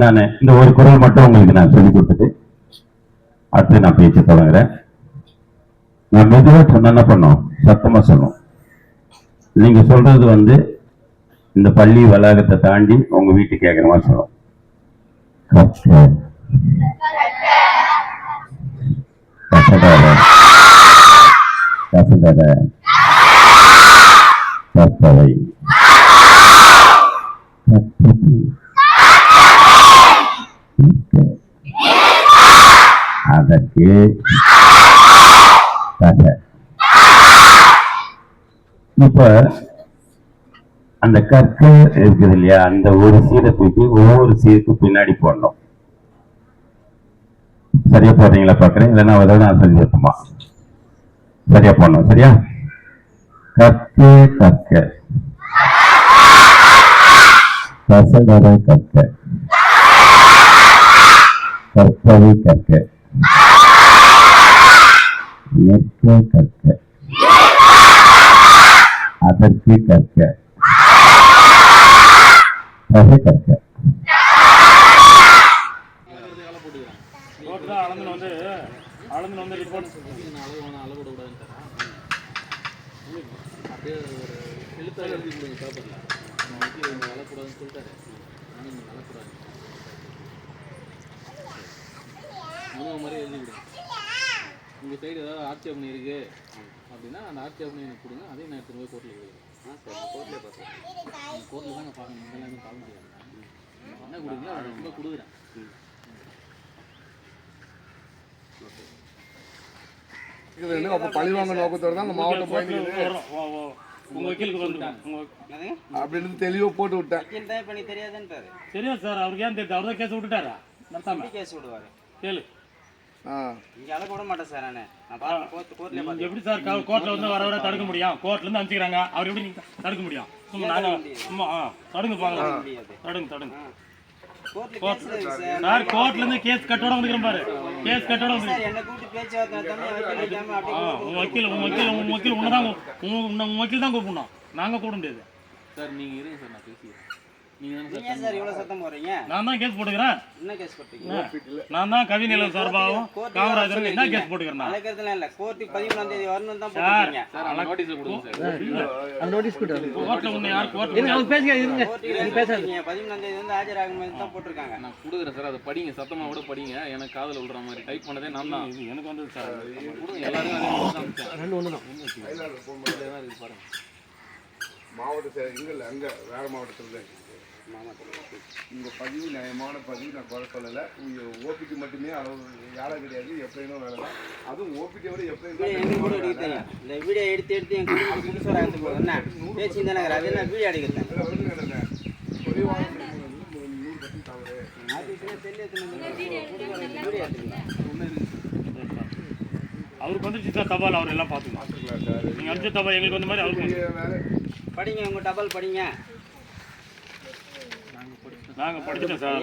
நான் இந்த ஒரு குரல் மட்டும் உங்களுக்கு நான் சொல்லி கொடுத்துட்டு அடுத்து நான் பேச்சு தொடங்குறேன். நான் மெதுவாக சொன்ன என்ன பண்ணும்? சத்தமா சொல்லணும் நீங்க சொல்றது வந்து இந்த பள்ளி வளாகத்தை தாண்டி உங்க வீட்டுக்கு கேட்குற மாதிரி சொல்லணும் கற்க கசடர கசடர கற்பவை. அதற்கு இப்ப அந்த கற்கள் இருக்குது இல்லையா? அந்த ஒரு சீரை தூக்கி ஒவ்வொரு சீருக்கு பின்னாடி போடணும். சரியா போடுறீங்களா பாக்குறேன் இல்லைன்னா நான் சொல்லி சரியா போடணும். சரியா? கற்க கற்க கசடர கற்க கற்பவை கற்க நிற்க கற்க. அதற்கு கற்க. தகை கற்க. அளந்துன்னு வந்து அளந்துன்னு வந்து ரிப்போர்ட் அளவு அளவு விட கூடாதுன்னு அப்படியே ஒரு எழுத்தாக எழுதி கொடுங்க பேப்பரில் நம்ம வக்கீல் இவங்க வளக்கூடாதுன்னு சொல்லிட்டாரு. ஆனால் நீங்கள் வளக்கூடாது மனு மாதிரி எழுதி கொடுங்க. உங்கள் சைடு ஏதாவது ஆட்சேபணி இருக்கு அப்படின்னா அந்த ஆட்சேபணி எனக்கு கொடுங்க. அதையும் நான் எடுத்துகிட்டு போய் கோர்ட்டில் கொடுக்குறேன் ஆ சரி கோர்ட்டில் தான் நான் பார்க்கணும். இதெல்லாம் பார்க்க முடியாது. என்ன கொடுங்களோ அதை ரொம்ப கொடுக்குறேன். இது என்ன அப்போ பழிவாங்க நோக்கத்தோட தான் அந்த மாவட்டம் ஓ. உங்க வக்கீலுக்கு உங்க அப்படின்னு தெளிவாக போட்டு விட்டேன். வக்கீல் தான் இப்போ நீ தெரியாதுன்றாரு சரியா சார் அவருக்கு ஏன் தெரியுது? அவர் தான் கேஸ் விட்டுட்டாரா? நடத்தாம? கேஸ் விடுவாரு? கேளு. இங்கே மாட்டேன் சார் நான். நான் எப்படி சார் கோர்ட்ல வந்து வர வர தடுக்க முடியும் கோர்ட்ல இருந்து அனுப்பிச்சிக்கிறாங்க. அவர் எப்படி தடுக்க முடியும் சும்மா நாங்க சும்மா தடுங்க முடியாது. தடுங்க தடுங்க. சார். சார் கோர்ட்ல இருந்து கேஸ் கட்டோட வந்துக்கிறேன் பாரு. கேஸ் கட்டோட வந்து சார் என்னை கூப்பிட்டு பேச்சுவார்த்தை தம்பி வக்கீல் வைக்காம ஆ அப்படியே உன் வக்கீல் உன் வக்கீல் உன் வக்கீல் உன்னதான் உன் உன் உன் வக்கீல் தான் கூப்பிடணும். நாங்க கூட முடியாது. சார் நீங்கள் இருங்க சார் நான் பேசிக்கிறேன். நீங்கள் சார் இவ்வளோ சத்தம் நான் தான் கேஸ் போட்டுக்கிறேன். என்ன கேஸ் போட்டீங்க? நான் தான் கவிநிலம் சார்பாகவும் காமராஜருக்கு என்ன கேஸ் போட்டுக்கிறேன் நான்? அழைக்கிறதுலாம் இல்லை. கோர்ட்டுக்கு பதிமூணாம் தேதி வரணும் தான் போட்டுருக்கீங்க. சார் அந்த நோட்டீஸை கொடுங்க சார். யார் பதிமூணாம் தேதி வந்து ஆஜராகணும் தான் போட்டிருக்காங்க. நான் கொடுக்குறேன் சார் அதை படிங்க சத்தமாக கூட படிங்க. எனக்கு காதில் விழுற மாதிரி டைப் பண்ணதே நான் தான். இது எனக்கு வந்து சார். கொடுங்க எல்லாரும். ரெண்டு ஒன்று தான் பாருங்க. மாவட்ட இங்கே இல்லை அங்கே வேறு மாவட்டத்தில் தான் உங்கள் பதிவு நியாயமான பதிவு நான் குறை சொல்லலை. உங்கள் ஓபிடி மட்டுமே அளவு யாரும் கிடையாது. எப்படினும் வேலை தான். அதுவும் ஓபிடி விட எப்படி வீடியோ எங்க கூட எடுக்க தெரியும் இந்த வீடியோ எடுத்து எடுத்து என் புதுசாக எடுத்து போதும். என்ன? பேச்சு தானே அது என்ன? வீடியோ எடுக்கிறேன் குறைவான நூறு பர்சன்ட் தவறு அவருக்கு வந்துருச்சு சார் தபால். அவர் எல்லாம் பார்த்துக்கலாம் நீங்க அனுப்பிச்ச தபால் எங்களுக்கு வந்த மாதிரி அவருக்கு வந்து- படிங்க உங்க டபுள் படிங்க. நாங்க படிச்சிட்டோம் சார்.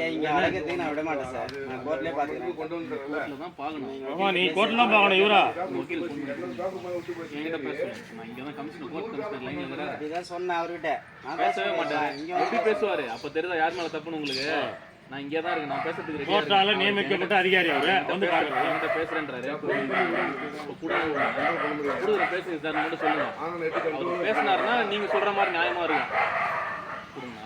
நான் விட மாட்டேன் சார். நான் கோர்ட்லயே பாத்துக்கிறேன் கொண்டு வந்துடுறல இதில் தான் பார்க்கணும் ஆமா நீ கோர்ட்ல தான் பார்க்கணும் இவரா? வக்கீல் ஃபோன் பண்ணி என்கிட்ட பேசுவேன் நான் இங்கே தான் கமிஷனர் கோர்ட் கமிஷனர் லைனில் இருக்கிறேன் அப்படிதான் சொன்னேன் அவர்கிட்ட. நான் பேசவே மாட்டேன் இங்க எப்படி பேசுவாரு? அப்போ தெரியுதா யார் மேலே தப்புன்னு உங்களுக்கு? நான் இங்கே தான் இருக்கேன். நான் பேசுறதுக்கு. கோர்ட்டால நியமிக்கப்பட்ட அதிகாரி அவரு. வந்து பாக்குறாரு என்கிட்ட பேசுறேன்றாரு. இப்போ கூட கொடுக்குற பேசுங்க சார் மட்டும் சொல்லுங்க அவர் பேசினாருன்னா நீங்க சொல்ற மாதிரி நியாயமா இருக்கும். கொடுங்க.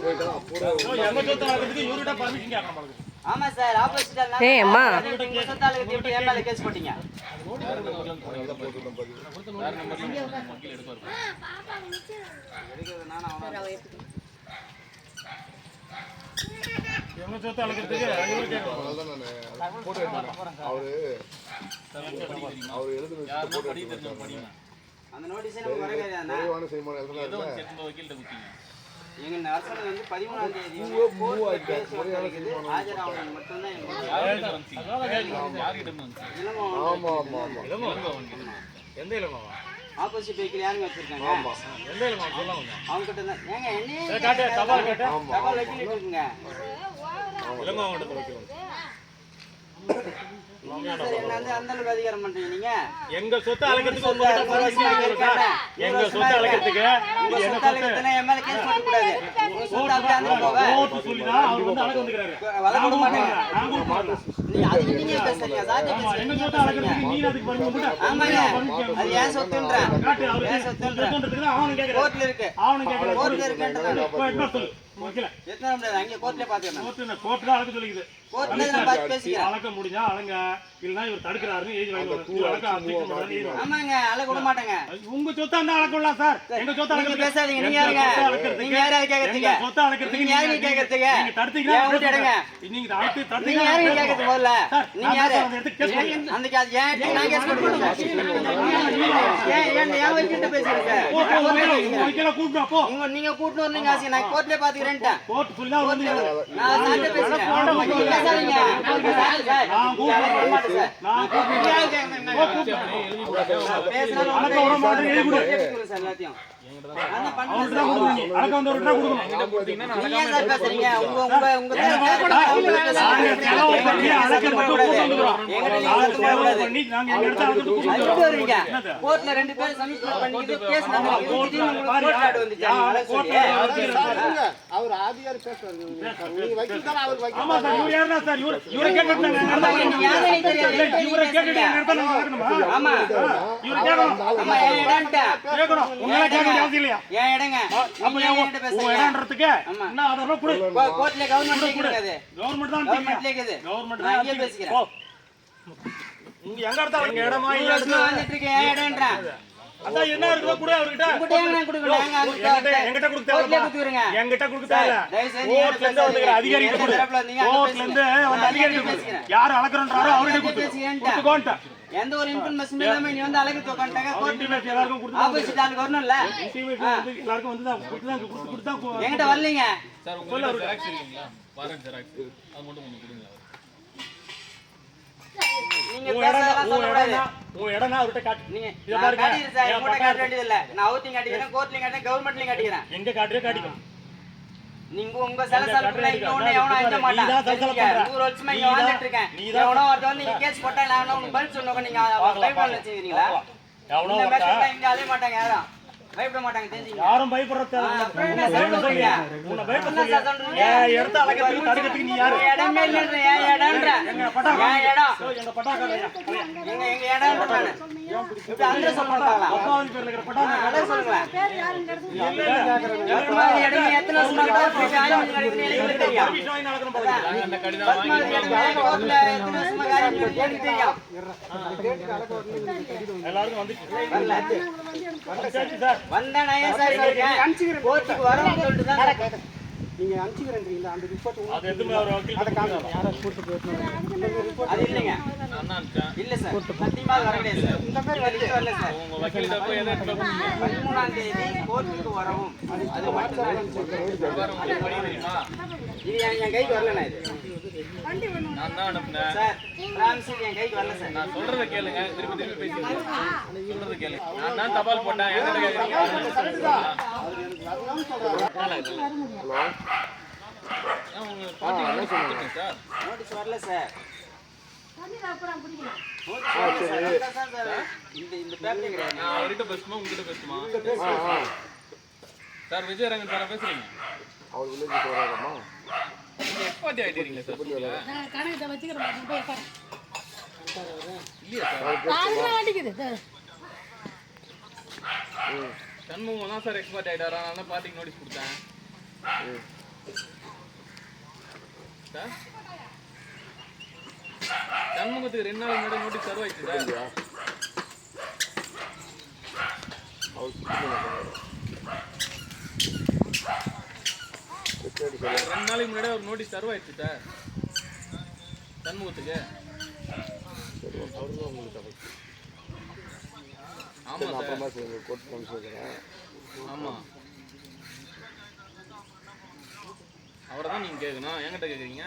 போயிட்டா அப்புறம் எங்க சொத்து இவர்கிட்ட permission கேட்கணும். ஆமா சார் ஆப்போசிட்டா ஏய், அம்மா. எப்படி என் மேல கேஸ் போட்டீங்க? அவரு அவர் எழுதுன அந்த நோட்டீஸே நமக்கு வர கிடையாதுண்ணா குறைவான செய்யமான ஏதோ எழுதுனா ஒரு செட் வக்கீல்கிட்ட கொடுத்தீங்க எங்க நர்சன் வந்து பதிமூணாம் தேதி ஆஜராகணும் மட்டும்தான் எந்த இளமாவா ஆப்போசிட் வெஹிக்கிள் யாருங்க வச்சிருக்காங்க? எந்த அவங்க கிட்ட தான். ஏங்க என்னையே காட்டு, தபால் காட்டு. தபால் வச்சுக்கிட்டு இருக்குங்க. அவங்கள்ட்ட வைக்கிறோம் சார் என்ன வந்து அந்த அளவுக்கு அதிகாரம் பண்றீங்க நீங்க? எங்க சொத்தை. இருக்கேன். எங்க சொத்தை கோர்ட்டு சொல்லிதான் அவர் வந்து அழைக்க வந்துக்கிறாரு எங்க சொத்தை அழைக்கிறதுக்கு நீ அதுக்கு பண்ணி விட்டு ஆமாங்க. அது ஏன் வைக்கல எத்தனை முடியாது அங்கே கோர்ட்ல தான் சொல்லிக்குது கோர்ட்ல நான் பேசிக்கிறேன் முடிஞ்சா அழங்க இவர் தடுக்கிறாருன்னு வாங்கி வரும். ஆமாங்க அழ விட மாட்டேங்க. உங்க சொத்தை இருந்தா அழைக்கலாம் சார் எங்க சொத்தை நீங்க அழைக்கிறதுக்கு பேசாதீங்க நீங்க யாருங்க நீங்க யாரு கேக்குறதுக்கு எங்க சொத்தை நீங்க யாருங்க கேக்குறதுக்கு நீங்க எடுங்க நீங்க அழைத்து நீங்க கேக்குறது முதல்ல சார், நீங்க நான் யாரு அந்த கேஸ் கேஸ் ஏன் நான் கேஸ் ஏன் ஏன் ஏன் வச்சுட்டு பேசுறீங்க போ, போ, வைக்கல, வைக்கல, கூப்பிட்டு வா, போ. நீங்க நீங்க கூட்டு வரணுங்க ஆசை நான் கோர்ட்ல கோர்ட் வந்து நான் சார்ட்ட பேசுறேன். நான் கூப்பிடுறேன். சார். நான் எழுதி கொடு. சார் எல்லாத்தையும். அவர் ஆதியார் பேசுறாரு நீங்க வக்கீல் தானே அவர் வக்கீல் ஆமா சார், இவரு கேட்கணும். கேட்கணும். உங்களை கேட்க வேண்டிய அவசியம் இல்லையா? இடங்க இடம்ன்றதுக்கு. என்ன கொடு. கோர்ட்ல கவர்மெண்ட் கவர்மெண்ட் தான். இருக்குது கவர்மெண்ட் நான் தான் இங்கே. பேசிக்கிறேன். இங்க எங்க இடத்துல இடமா இல்ல வந்துட்டு இருக்கேன் இடம்ன்றேன் அதான் என்ன இருக்குதோ கூட அவர்கிட்ட அங்க என்கிட்ட- கொடுக்க தேவையில்ல. கொடுத்துருங்க என்கிட்ட கொடுக்க தேவையில்ல. கோர்ட்ல இருந்து பேசாதீங்க. அதிகாரிகிட்ட நீங்க கொடு. அங்க கோர்ட்ல இருந்து. வந்து நான் அதிகாரிகிட்ட அங்கே கொடு. பேசுகிறேன். யார் அளக்குறன்றாரோ அவர்கிட்ட அங்கே கொடுத்து பேசுகிறேன்டா. எந்த ஒரு இன்ஃபர்மேஷன் இல்லாம நீ வந்து அழகு அவர் கோர்ட் intimate எல்லாருக்கும் கொடுத்து ஆப்போசிட் ஆளுக்கு வரணும்ல intimate வந்து எல்லாருக்கும் வந்து தான் கொடுத்து தான் கொடுத்து கொடுத்து தான் என்கிட்ட வரலீங்க. சார் உங்க ஜெராக்ஸ் இருக்கீங்களா? வாரண்ட் ஜெராக்ஸ் அது மட்டும் கொஞ்சம் கொடுங்க. நீங்க பாருங்க. கவர்மெண்ட்லயும் காட்டிக்கிறேன் எங்க காட்டுறியோ காட்டிக்கோ நீங்க உங்க சில எங்க சலப்புல கட்டளை இங்க ஒண்ணு இருக்கா? எவனும் அஞ்ச மாட்டான். நூறு வருஷமா இங்க. வாழ்ந்துட்டு இருக்கேன். எவனோ ஒருத்தன் வந்து நீங்க கேஸ் போட்டா நான் உங்களுக்கு பதில் சொன்னோம் நீங்க பயப்பட வச்சுக்கிறீங்களா? எவனோ இந்த மேட்ச் இங்க அலைய மாட்டாங்க யாரும். பயப்பட மாட்டாங்க தெரிஞ்சுங்க யாரும் பயப்படுற தேவை இல்ல. அப்புறம் என்ன உன்னை இடத்த தடுக்கிறதுக்கு நீ யாரு? இடமே இல்லைன்ற இடம்ன்ற என் இடம். எங்க எங்க இடம் நானு இப்படி அந்த சொல்ல மாட்டாங்களா அப்பாவின் பேர்ல இருக்கிற பட்டா நான் அதான் சொல்லுங்களேன் இல்ல, இல்ல. பத்மாவதி இடமே எத்தனை வருஷமா கோர்ட்ல காரியம் நடக்குதுன்னு எனக்கு தெரியும் permission வாங்கி நடக்கணும் பாருங்க. பத்மாவதி இடமே கோர்ட்ல எத்தனை வருஷமா காரியம் நடக்குதுன்னு எனக்கு தெரியும் எல்லாருக்கும் வந்து வரல சரி வரணும்னு சொல்லிட்டு தான் நீங்க அனுப்பிச்சுக்கிறேன்றீங்களா? அந்த ரிப்போர்ட் அது எதுவுமே அவர் வக்கீல் கொடுக்கணும். யாரை கூட்டு போயிட்டு அது இல்லைங்க. இல்ல சார். சத்தியமா அது வர கிடையாது சார். இந்த மாதிரி வரல வரல சார். பதிமூணாம் தேதி கோர்ட்டுக்கு வரவும் அது மட்டும்தான் இது என் என் கைக்கு வரலண்ணா இது. நான் தான் அனுப்புனேன். சார் பிரான்ஸ் இது என் கைக்கு வரல சார். நான் சொல்றத கேளுங்க. திருப்பி திருப்பி பேசுங்க சொல்றத கேளுங்க நான் தான் தபால் போட்டேன். நோட்டீஸ் வரல சார் நோட்டீஸ் வரல சார் வந்தா சார் இந்த இந்த நான் உங்ககிட்ட சார் பேசுறீங்க அவர் வில்லேஜ் வராதம்மா நீங்க எக்ஸ்பார்ட்டி ஆயிட்டீங்க சார் ஸ்கூல்ல நான் கணக்கு வச்சுக்கிறேன் போய் உட்காரு. இல்லையா சார் காதுலாம் சார் ம் சண்முகம் தான் சார் எக்ஸ்பர்ட் ஆயிட்டாரா. நான் தான் பார்ட்டிக்கு நோட்டீஸ் கொடுத்தேன். சார்? சண்முகத்துக்கு ரெண்டு நாள் முன்னாடி நோட்டீஸ் சர்வ் ஆயிடுச்சு சார் ரெண்டு நாளைக்கு முன்னாடி ஒரு நோட்டீஸ் சர்வ் ஆயிடுச்சு சார் சண்முகத்துக்கு ஆமா சார் அப்புறமா சரி. கோர்ட் ஃபங்க்ஷன் வைக்கிறேன். ஆமா. அவரை தான் நீங்க கேட்கணும் என்கிட்ட கேட்குறீங்க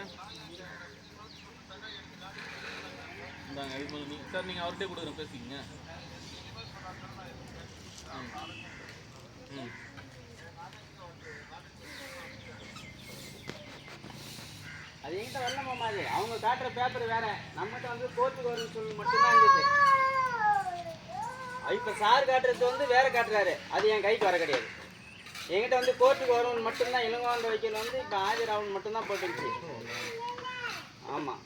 இந்தாங்க இது கொஞ்சம் நீ- சார் நீங்க அவர்கிட்டே கொடுக்குறேன் பேசிக்கங்க. அது என்கிட்ட வரல மாமா அது. அவங்க காட்டுற பேப்பர் வேற. நம்மகிட்ட வந்து கோர்ட்டுக்கு வரும்னு சொல்லி மட்டும்தான் இருந்துச்சு. இப்போ சார் காட்டுறது வந்து வேற காட்டுறாரு. அது என் கைக்கு வர கிடையாது. என்கிட்ட வந்து கோர்ட்டுக்கு வரவன் மட்டும்தான் இளங்கோந்த வைக்கல வந்து இப்போ ஆஜராகணும் மட்டும்தான் போட்டுருச்சு ஆமாம்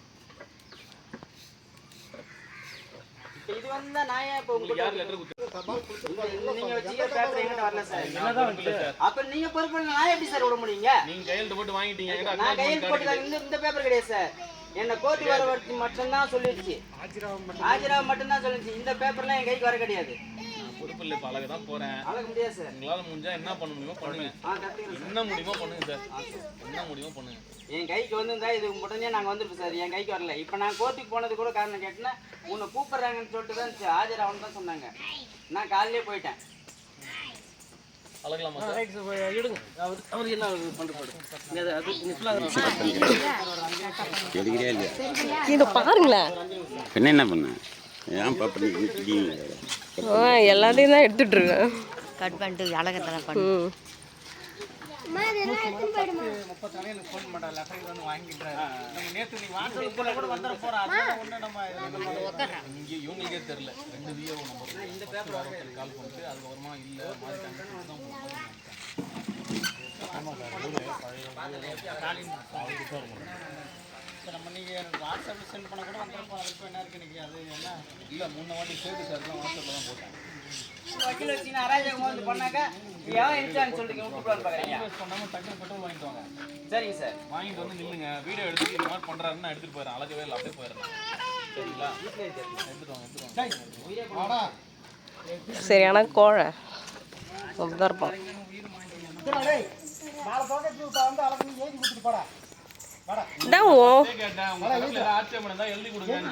இப்போ இது வந்து நான் ஏன் இப்போ உங்களுக்கு அப்ப நீங்க பொறுப்பு நான் எப்படி சார் விட முடியுங்க? நீங்க கையெழுத்து போட்டு வாங்கிட்டீங்க. என்கிட்ட நான் கையெழுத்து போட்டு. இந்த இந்த பேப்பர் கிடையாது சார். என்ன கோர்ட்டு வர மட்டும்தான் சொல்லிடுச்சு ஆஜராவ மட்டும்தான் சொல்லிடுச்சு இந்த பேப்பர்லாம் என் கைக்கு வர கிடையாது. பொறுப்பு இல்லை இப்போ அழகு தான் சார். உங்களால முடிஞ்சா என்ன பண்ண முடியுமோ பண்ணுங்க. ஆ கத்துக்கிறேன் சார். என்ன முடியுமோ பண்ணுங்க சார். என்ன முடியுமோ பண்ணுங்க. என் கைக்கு வந்திருந்தா இது உடனே நாங்கள் வந்துருப்போம் சார். என் கைக்கு வரல. இப்போ நான் கோர்ட்டுக்கு போனது கூட காரணம் கேட்டேன்னா உன்னை கூப்பிட்றாங்கன்னு சொல்லிட்டு தான் சரி, ஆஜராகணும்னு தான் சொன்னாங்க. நான் காலையிலே போயிட்டேன். அழகலாமா சார்? எடுங்க அவர் அவர் என்ன பாருங்களேன். பின்ன என்ன பண்ண? ஏன் பாப்பா ஆ, எல்லாத்தையும் தான் எடுத்துட்டு இருக்கேன் கட் பண்ணிட்டு அழகத்தெல்லாம் பண்ணு. இவங்களுக்கே தெரியல ரெண்டு இந்த பேப்பர் கால் பண்ணிட்டு அதுக்கப்புறமா இல்ல இப்போ நம்ம நீங்கள் வாட்ஸ்அப்பில் சென்ட் பண்ண கூட போகிறோம் இப்போ என்ன இருக்கு இன்னைக்கு? அது என்ன? இல்ல மூணு வாட்டி சார்லாம் வாட்ஸ்அப்ல தான் போட்டேன். வக்கீல் வச்சு நான் அராஜகம் வந்து பண்ணாக்க எவன் இருக்கான்னு சொல்லிட்டு கூப்பிடுவான்னு பார்க்குறீங்க இன்வெஸ்ட் பண்ணாம டக்குனு பெட்ரோல் வாங்கிட்டு வாங்க. சரிங்க சார். வாங்கிட்டு வந்து நில்லுங்க. வீடியோ எடுத்து இந்த மாதிரி பண்றாருன்னு நான் எடுத்துட்டு போயிடுறேன். அழகவே இல்லை அப்படியே போயிடுறேன். சரிங்களா? எடுத்துட்டு வாங்க எடுத்துட்டு வாங்க. சரியான கோழை. அப்படிதான் இருப்பான். இதான் ஓ. அதே கேட்டேன் உங்க தரப்புல ஏதாவது ஆட்சேபம் இருந்தா எழுதி கொடுங்கன்னு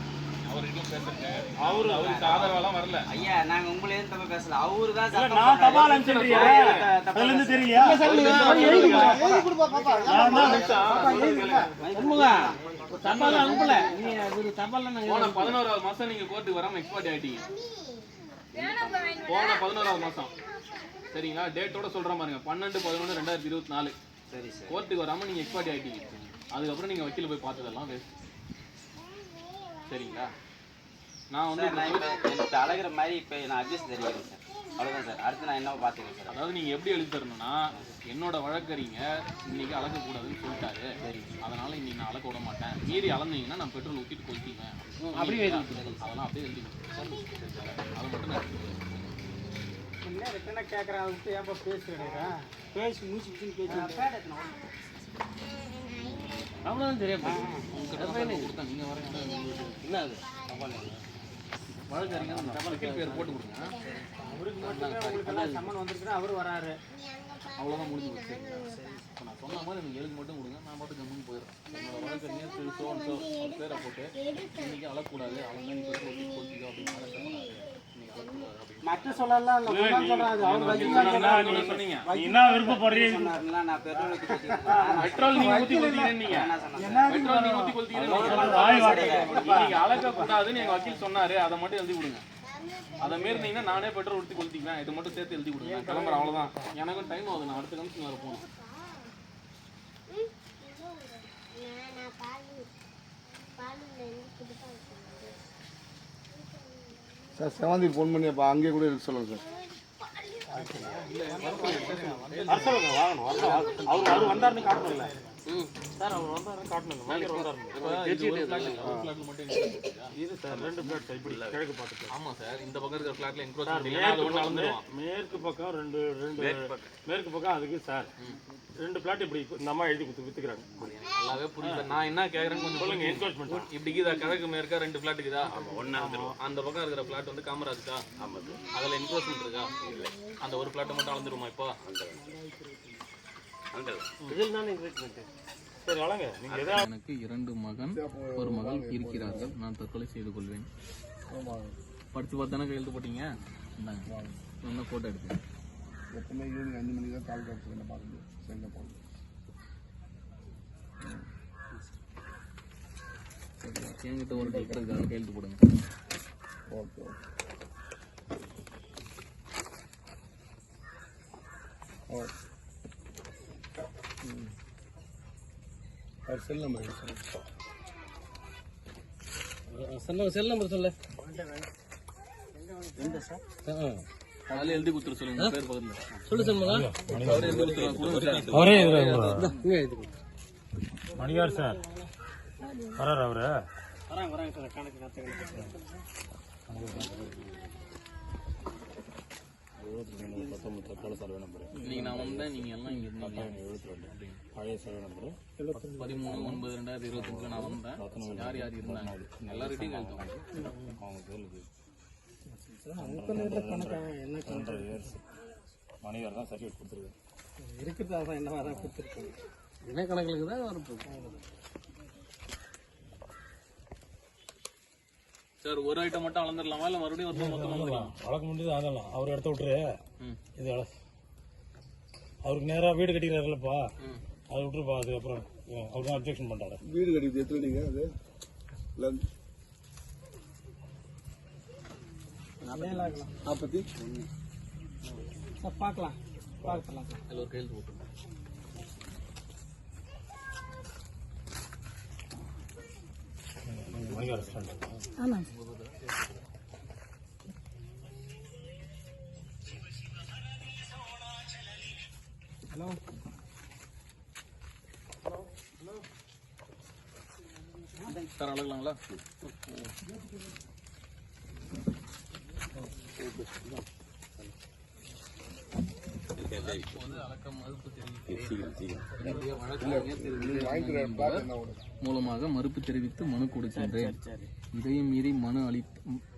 அவரு அவருக்கு ஆதரவெல்லாம் வரல. ஐயா நாங்க உங்களை தப்பா பேசல. அவரு தான் நான்? தப்பா அதுலேருந்து பேசுறாரு. தெரியலையா? எழுதி கொடுப்பா, எழுதி கொடுப்பா, பாப்பா. பாப்பா, எழுதி கொடுப்பா. தபால் அனுப்பல நீ ஒரு தபால் போன பதினோராவது மாசம் நீங்க கோர்ட்டுக்கு வராம எக்ஸ்பர்ட் ஆயிட்டீங்க. போன பதினோராவது மாசம். சரிங்களா? டேட்டோட சொல்றேன் பாருங்க. பன்னெண்டு பதினொன்று ரெண்டாயிரத்தி இருபத்தி நாலு. சரி சார். கோர்ட்டுக்கு வராம நீங்க எக்ஸ்பர்ட் ஆயிட்டீங்க. அதுக்கப்புறம் நீங்க வக்கீல போய் பார்த்ததெல்லாம் வேஸ்ட் சரிங்களா நான் வந்து நான் இப்போ எனக்கு அழகிற மாதிரி இப்போ நான் அட்ஜஸ்ட் தெரிவிக்கிறேன் சார். அவ்வளோதான் சார். அடுத்து நான் என்ன பார்த்துக்கிறேன் சார். அதாவது நீங்க எப்படி எழுதி தரணும்னா என்னோட வழக்கறிஞர் இன்னைக்கு அளக்க கூடாதுன்னு சொல்லிட்டாரு. சரி. அதனால இன்னைக்கு நான் அளக்க விட மாட்டேன் மீறி அளந்தீங்கன்னா நான் பெட்ரோல் ஊத்திட்டு கொளுத்திக்குவேன் அப்படியே அதெல்லாம் அப்படியே எழுதி அதை மட்டும் நான். என்ன கேட்குறேன் அதை விட்டு ஏன்பா பேசுறேன் பேசி மூச்சு பேசி அவ்வளவுதான் தெரியும் என்ன அது வழக்கறிஞர் பேர் போட்டு கொடுங்க. அவருக்கு மட்டுமே உங்களுக்கு சம்மன் வந்திருக்குன்னா அவரு வராரு. அவ்வளோதான் முடிஞ்சு போச்சு. இப்போ நான் சொன்ன மாதிரி எனக்கு எழுதி மட்டும் கொடுங்க. நான் மட்டும் கம்முன்னு போயிடுறேன். என்னோட வழக்கறிஞர் திரு சோ சோ அவர் பேரை போட்டு இன்னைக்கு அழக்கூடாது. ஊற்றி கொளுத்திக்கோ அப்படின்னு மற்ற சொல்லலாம் சொன்னாருங்களா நான் பெட்ரோல் நீங்க ஊத்தி என்ன? சொன்னாங்க பெட்ரோல் நீங்க ஊத்தி நீங்க அளக்க கூடாதுன்னு எங்க வக்கீல் சொன்னாரு. அதை மட்டும் எழுதி கொடுங்க. அதை மீறினீங்கன்னா நானே பெட்ரோல் ஊற்றி கொளுத்திக்குவேன் இதை மட்டும் சேர்த்து எழுதி கொடுங்க. நான் கிளம்புறேன். அவ்வளவுதான். எனக்கும் டைம் ஆகுது. நான் அடுத்த கமிஷன் வர போகணும். சார் செவந்தி ஃபோன் பண்ணி அப்போ அங்கேயே கூட இருக்க சொல்லுங்கள் சார். அவர் அவர் வந்தாருன்னு இல்லை சார் அவர் வந்தாரு காட்டணும் மேனேஜர் வந்தாரு இது சார் ரெண்டு பிளாட் இப்படி கிழக்கு பார்த்துட்டு ஆமாம் சார் இந்த பக்கம் இருக்கிற ஃபிளாட்ல என்க்ரோச் அது ஒண்ணு அளந்துருவான் மேற்கு பக்கம் ரெண்டு ரெண்டு மேற்கு பக்கம் அதுக்கு சார் ரெண்டு பிளாட் இப்படி இந்த அம்மா எழுதி கொடுத்து வித்துக்கிறாங்க நல்லாவே புரியல நான் என்ன கேக்குறேன்னு கொஞ்சம் சொல்லுங்க என்கரேஜ்மெண்ட் இப்படி இருக்குதா கிழக்கு மேற்கா ரெண்டு பிளாட் இருக்குதா ஆமா ஒண்ணா அந்த பக்கம் இருக்கிற பிளாட் வந்து காமராஜ்க்கா ஆமா அதுல என்க்ரோச்மெண்ட் இருக்கா இல்ல அந்த ஒரு பிளாட் மட்டும் அளந்துருமா இப்போ எனக்கு இரண்டு மகன் ஒரு மகள் இருக்கிறார்கள். நான் தற்கொலை செய்து கொள்வேன். படிச்சு பார்த்தானே கையெழுத்து போட்டீங்க? என்ன போட்டோ எடுத்து எப்பவுமே ஈவினிங் அஞ்சு மணிக்கு தான் கால் காட்சி என்ன பார்க்க முடியும் சென்னை போகணும் என்கிட்ட ஒரு லெட்டர் இருக்கு. கையெழுத்து போடுங்க. Okay okay. ஓ. ம் அவர் cell number sir cell number. சொல்லு. அதில் எழுதி கொடுத்துரு சொல்லுங்க பேர் பக்கத்தில். சொல்லு சொல்லுங்க அவரே எழுதி கொடுத்துருவாங்க அவரே மணிகார் சார். வராரு அவரு? வராங்க வராங்க சார் கணக்கு. நடத்த இன்னைக்கு நான் வந்தேன் நீங்க எல்லாம் இங்க இருந்தீங்க. பழைய சேவை நம்பர். பதிமூணு ஒன்பது ரெண்டாயிரத்தி இருபத்தஞ்சுல நான் வந்தேன். யார் யார் இருந்தாங்க? எல்லார்கிட்டையும் கையெழுத்து வாங்க. அவங்க பேருக்கு என்ன ஹண்ட்ரட் இயர்ஸ் தான் சர்டிஃபிகேட் கொடுத்துருக்காரு. இருக்கிறதா தான் என்ன தான் கொடுத்துருக்கோம் என்ன கணக்குக்கு தான் வரும் சார் ஒரு ஐட்டம் மட்டும் அளந்துடலாமா இல்ல மறுபடியும் ஒருத்தர் மொத்தம் வழக்கு முடிஞ்சது அதெல்லாம் அவர் இடத்த விட்டுரு. ம். இது அவருக்கு நேராக வீடு கட்டிக்கிறாருல்லப்பா. ம். அதை விட்டுருப்பா. அது அப்புறம் அவர் தான் அப்ஜெக்ஷன் பண்ணுறாரு வீடு கட்டிட்டு எத்தனை நீங்கள் அது? நாற்பத்தி. சார் பார்க்கலாம். பார்க்கலாம் அதில் ஒரு கையெழுத்து போட்டுருங்க. மணிகார் ஸ்டாண்ட் சார் அளக்கலாங்களா மூலமாக மறுப்பு தெரிவித்து மனு கொடுக்கின்றேன் இதையும் மீறி மனு அளி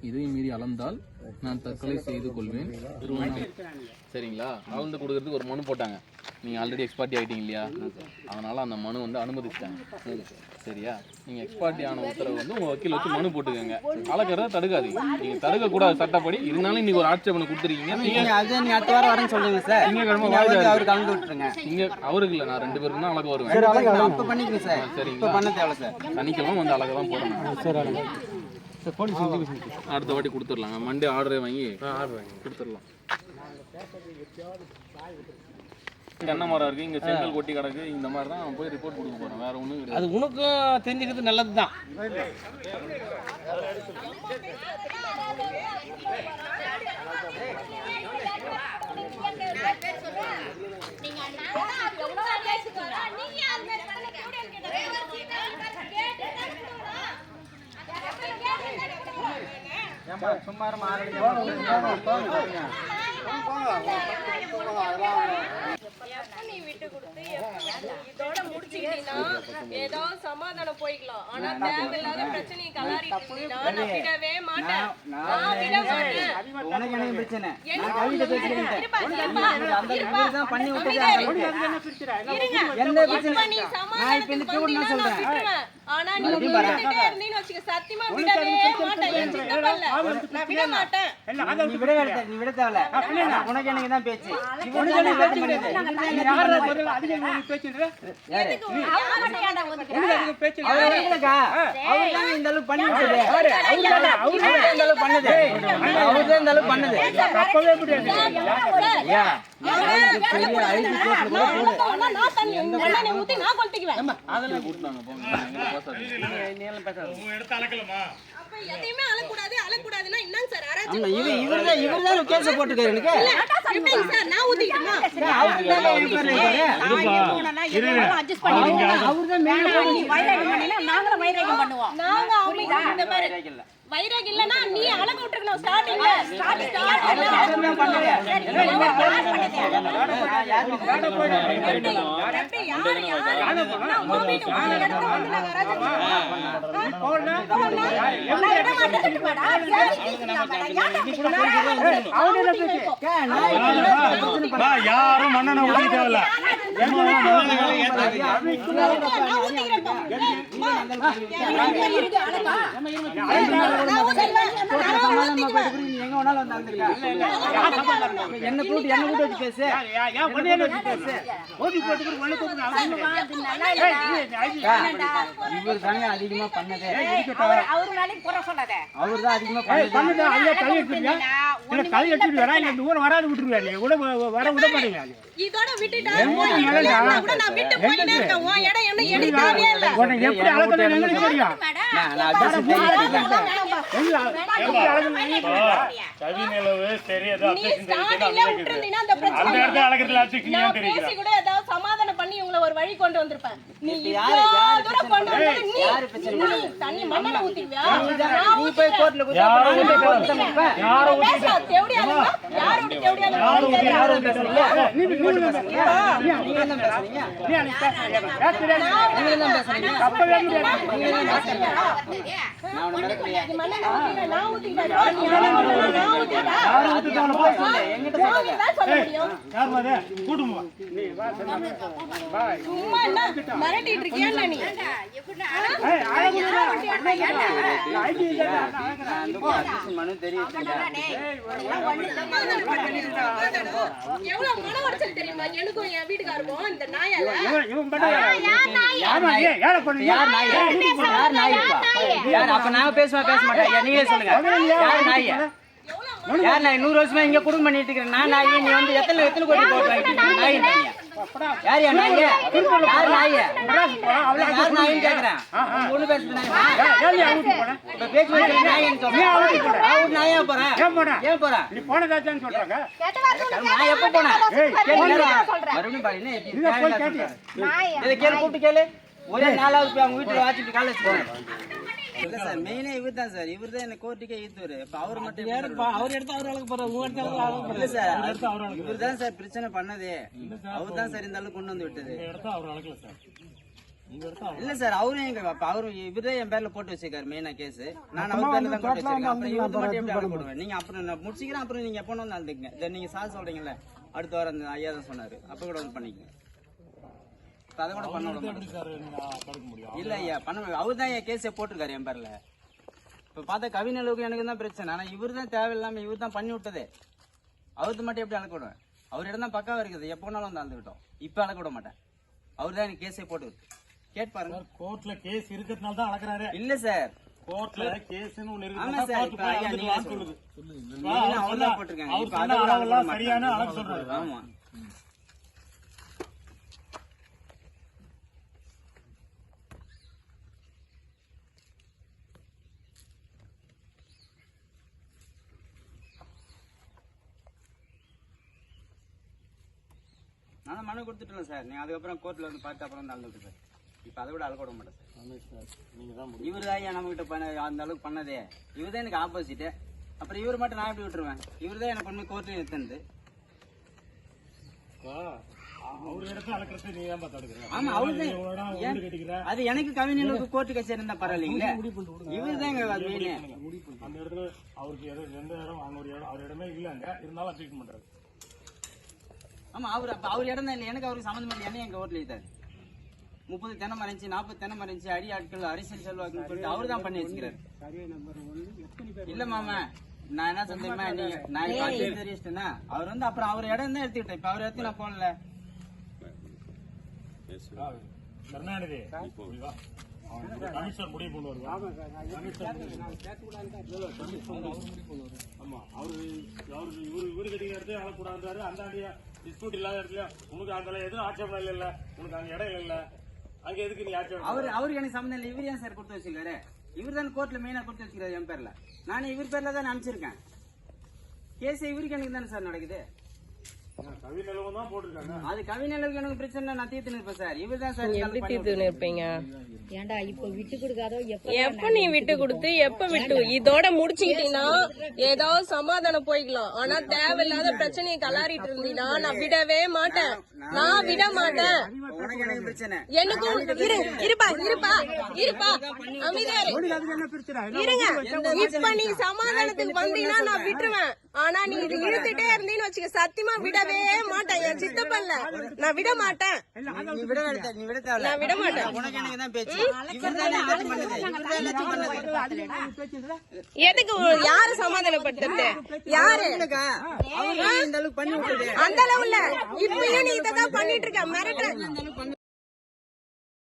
இதையும் மீறி அளந்தால் நான் தற்கொலை செய்து கொள்வேன். சரிங்களா? அளந்து கொடுக்கறதுக்கு ஒரு மனு போட்டாங்க. நீங்க ஆல்ரெடி எக்ஸ்பார்ட்டி ஆயிட்டீங்க இல்லையா? அதனால அந்த மனு வந்து அனுமதிச்சிட்டாங்க. சரியா? நீங்க எக்ஸ்பார்ட்டி ஆன உத்தரவு வந்து உங்க வக்கீல் வச்சு மனு போட்டுக்கோங்க. அளக்கிறத தடுக்காதீங்க. நீங்க தடுக்க கூடாது சட்டப்படி. இருந்தாலும் இன்னைக்கு ஒரு ஆட்சேபனை கொடுத்துருக்கீங்க. நீங்க நீங்க அது நீங்க அடுத்த வாரம் வரேன்னு சொல்லுங்க சார். வந்து இருக்கு. அவருக்கு கலந்து விட்டுருங்க. நீங்க அவருக்கு இல்ல நான் ரெண்டு பேருக்கும் தான் அளக்க வருவேன். சரி அப்ப பண்ணிக்கங்க சார். சரிங்களா? இப்ப பண்ண தேவை சார். சனிக்கிழமை வந்து அழகாக தான் போடணும். அடுத்த வாட்டி கொடுத்துடலாங்க மண்டே ஆர்டரே வாங்கி ஆர்டர் வாங்கி. கொடுத்துடலாம். தென்னை மரம் இருக்கு இங்க செங்கல் கொட்டி கிடக்கு இந்த மாதிரி தான் போய் ரிப்போர்ட் கொடுக்க போறோம். வேற ஒண்ணும் கிடையாது. அது உனக்கும் தெரிஞ்சுக்கிறது நல்லது தான் சும்மா எப்ப நீ விட்டு கொடுத்து எப்ப இதோட முடிச்சுக்கிட்டீங்கன்னா ஏதோ சமாதானம் போய்க்கலாம். ஆனா தேவையில்லாத பிரச்சனையை கலாரிட்டு இருந்தீங்கன்னா நான் விடவே மாட்டேன். நான் விட மாட்டேன். உனக்கு பிரச்சனை? என்ன நான் கவிதை இருப்பா, தான் பண்ணி பிரச்சனை? நீ நான் சொல்றேன். விட்டுருவேன். ஆனா நீ மறுபடியும் வரேன். விட்டுட்டே இருந்தீன்னு வச்சுக்க, சத்தியமா விடவே மாட்டேன். என் சித்தப்பல்ல. நான் விட மாட்டேன். நீ விட வேண்டாம், நீ விட தேவையில்ல. உனக்கு எனக்கு தான் பேச்சு இவனுக்கு எனக்கு பேச்சு அதெல்லாம் கூட்டினாங்க போங்க. எங்களை பேசாதீங்க. அப்ப எதையுமே அழக்கூடாது, அழக்கூடாதுன்னா என்னங்க சார்? ஆமா, இவர் இவர் தான் இவர் தான் கேஸ் போட்டுருக்காரு எனக்கு. எப்படிங்க சார்? நான் ஊத்திக்கிட்டுமா? அவருக்கு தான் அட்ஜஸ்ட் பண்ணி அவர்தான் main நீ வைராகியம் பண்ணினா நாங்களும் வைராகியம் பண்ணுவோம் நாங்க அவங்க இந்த மாதிரி வைராக் இல்லனா நீ அழகு விட்டுருக்கணும் ஸ்டார்டிங்ல ஸ்டார்ட் பா, யாரும் மண்ணெண்ணை உதவி தேவையில்ல எங்க வேணாலும் வந்து அழுதுருக்கா என்ன கூட்டு என்ன கூட்டு வச்சு பேசு இவர் தாங்க அதிகமா பண்ணதே அவர் வேலைக்கு குறை சொல்லாத அவர் தான் அதிகமா பண்ணது ஐயா கை எடுத்துருவியா இல்ல கை எடுத்துட்டு வரா இல்ல இந்த ஊர் வராது விட்டுருவியா நீ கூட வர விட மாட்டீங்க இதோட விட்டுட்டா எப்படி தெரியும். விட்டுருந்தீங்கன்னா அந்த பிரச்சனை அந்த இடத்துல அழகிறதுல அப்செக்ஷன் பண்ணி உங்களை ஒரு வழி கொண்டு வந்திருப்பேன். நீ இவ்வளோ தூரம் கொண்டு வந்தது நீ. நீ தண்ணி மண்ணெண்ண ஊத்திடுவியா? நீ போய் கோர்ட்ல தேவடியாதுங்க யார் யாரும் பேசுறீங்க? நீ பேசுறீங்க? நீங்க பேசுறீங்க? நீ அன்னைக்கு நீங்க நீங்க நான் உன்னை மிரட்டலையே. நான் நான் போய் சொல்லு என்கிட்ட யார் மாதிரி கூட்டுமா சும்மா என்ன மிரட்டிட்டு இருக்கியா என்ன நீ எவ்வளவு மன உடைச்சல் தெரியுமா? எனக்கும் என் வீட்டுக்காருக்கும் இந்த நாயால யார் நாய்? யார் நாய்? யார் நாய்ப்பா யார் அப்ப நாங்க பேசுவோம் பேச மாட்டேன் நீங்களே சொல்லுங்க யார் நாய்? யார் நாய்? நூறு வருஷமா இங்க குடும்பம் பண்ணிட்டு இருக்கிறேன் நான் நாய்? நீ வந்து எத்தனை எத்தனை கோடி போட்டு? நாய் நாய்? யார் நாய் யார் நாய் யார் நாயின்னு கேக்குறேன். ஒண்ணு பேசுறது இப்ப பேச்சு பேசுறது நாய் அவர் நாயா போறேன்? ஏன் போறேன் நீ போனதாச்சான்னு சொல்றாங்க. நான் எப்ப போனேன். மறுபடியும் பாரு, என்ன? இதை கேளு, கூப்பிட்டு கேளு. ஒரே நாலாவது அவங்க வீட்டுல வாச்சிட்டு காலேஜ் போறேன் இல்ல சார் மெயினே இவர் தான் சார். இவர் தான் என்ன கோர்ட்டுக்கே ஈத்துவாரு இப்ப அவர் மட்டும் அவர் எடுத்து அவர் அழகு போற உங்க எடுத்து இல்ல சார் இவர் தான் சார் பிரச்சனை பண்ணதே. அவர் தான் சார் இந்த அளவுக்கு கொண்டு வந்து விட்டது. இல்ல சார். அவரும் எங்க அவரு இவரே என் பேர்ல போட்டு வச்சிருக்காரு மெயினா கேஸ் நான் அவர் பேர்ல தான் போட்டு வச்சிருக்கேன். அப்புறம் இவருக்கு மட்டும் எப்படி போடுவேன். நீங்க அப்புறம் நான் முடிச்சுக்கிறேன் அப்புறம் நீங்க எப்போ வந்து தென் நீங்க சார் சொல்றீங்கல்ல அடுத்த வாரம் அந்த ஐயா தான் சொன்னாரு. அப்ப கூட வந்து பண்ணிக்கங்க. அதை கூட பண்ண முடியும்? இல்ல ஐயா பண்ண அவர் தான் என் கேஸை போட்டிருக்காரு என் பேர்ல. இப்ப பார்த்தா கவிஞர்களுக்கு எனக்கு தான் பிரச்சனை. ஆனா இவர் தான் தேவையில்லாம இவர் தான் பண்ணி விட்டதே. அவருக்கு மட்டும் எப்படி அழக்க விடுவேன்? அவர் இடம் தான் பக்காவா இருக்குது. எப்போ வேணாலும் வந்து அழுந்துக்கிட்டோம் இப்ப அழக்க விட மாட்டேன். அவர் தான் எனக்கு கேஸே போட்டு கேட் பாருங்க. கோர்ட்ல கேஸ் இருக்கிறதுனால தான் அழகுறாரு இல்ல சார். கோர்ட்ல கேஸ்னு ஒண்ணு இருக்கு சொல்லுது நீங்க அவர் தான் போட்டிருக்காங்க. சரியான. அழகு சொல்றாரு. ஆமா. நான் மனு கொடுத்துட்டேன் சார். நீங்க அதுக்கப்புறம் கோர்ட்ல வந்து பார்த்து அப்புறம் வந்து அழுது சார் இப்ப அதை விட அழுக விட மாட்டேன் சார். நீங்க தான் இவர் தான் நம்ம கிட்ட பண்ண அந்த அளவுக்கு பண்ணதே. இவர் தான் எனக்கு ஆப்போசிட் அப்புறம் இவர் மட்டும் நான் எப்படி விட்டுருவேன்? இவர் தான் எனக்கு ஏன்? வீடு கட்டிக்கிற. அது எனக்கு கவிஞனுக்கு கோர்ட்டு கச்சேரி இருந்தா பரவாயில்லைங்களே. இவர் தான் அந்த இடத்துல அவருக்கு எந்த இடம் அவங்க இடம் இல்லைங்க. இருந்தாலும் பண்றாரு ஆமா அவர் அப்ப அவர் இடம் தான் இல்லை எனக்கு அவருக்கு சம்மந்தம் இல்லை என்ன எங்க கோர்ட்ல எழுத்தாரு முப்பது தென்னை மறைஞ்சு நாற்பது தென்னை மறைஞ்சு அடி ஆட்கள் அரசியல் செல்வாக்குன்னு சொல்லிட்டு அவர் தான் பண்ணி வச்சுக்கிறாரு. இல்ல மாமா நான் என்ன சொல்றேன் நீங்க நான் தெரியிச்சிட்டேன்னா அவர் வந்து அப்புறம் அவர் இடம் தான் எடுத்துக்கிட்டேன். இப்ப அவர் எடுத்து நான் போடல. கருணாநிதி கமிஷனர் முடிவு பண்ணுவார். ஆமா. அவரு இவரு அந்த ஆண்டியா டிஸ்பியூட் இல்லாத இடத்துல உனக்கு அந்த எதுவும் ஆட்சேபம் இல்லை இல்ல உனக்கு அங்க இடம் இல்ல அங்க எதுக்கு நீ ஆட்சேபம் அவர் அவருக்கு எனக்கு சம்மந்தம் இல்லை. இவர் ஏன் சார் கொடுத்து வச்சிருக்காரு? இவர் தான் கோர்ட்ல மெயினா கொடுத்து வச்சிருக்காரு என் பேர்ல. நானே இவர் பேர்ல தான் அனுப்பிச்சிருக்கேன். கேஸ் இவருக்கு எனக்கு தானே சார் நடக்குது? அது கவிஞர்களுக்கு எனக்கு பிரச்சனை நான் தீர்த்து நிற்பேன் சார். இவர் தான் சார் எப்படி தீர்த்து இருப்பீங்க ஏன்டா இப்போ விட்டு கொடுக்காதோ எப்ப எப்ப நீ விட்டு கொடுத்து எப்ப விட்டு இதோட முடிச்சுக்கிட்டீங்கன்னா ஏதாவது சமாதானம் போய்க்கலாம். ஆனா தேவையில்லாத பிரச்சனையை கலாரிட்டு இருந்தீங்கன்னா நான் விடவே மாட்டேன். நான் விட மாட்டேன். உனக்கு எனக்கு பிரச்சனை? எனக்கும் இரு இருப்பா இருப்பா இருப்பா. இருங்க. இப்ப நீ சமாதானத்துக்கு வந்தீங்கன்னா நான் விட்டுருவேன். ஆனா நீ இது இழுத்துட்டே இருந்தீன்னு வச்சுக்க சத்தியமா விடவே மாட்டேன். என் சித்தப்பல்ல நான் விட மாட்டேன். நான் விட மாட்டேன். எதுக்கு யாரு சமாதானப்படுத்துறது? யாரு அந்த அளவு இல்ல இப்பயும் நீ இதான் பண்ணிட்டு இருக்க மிரட்டுற.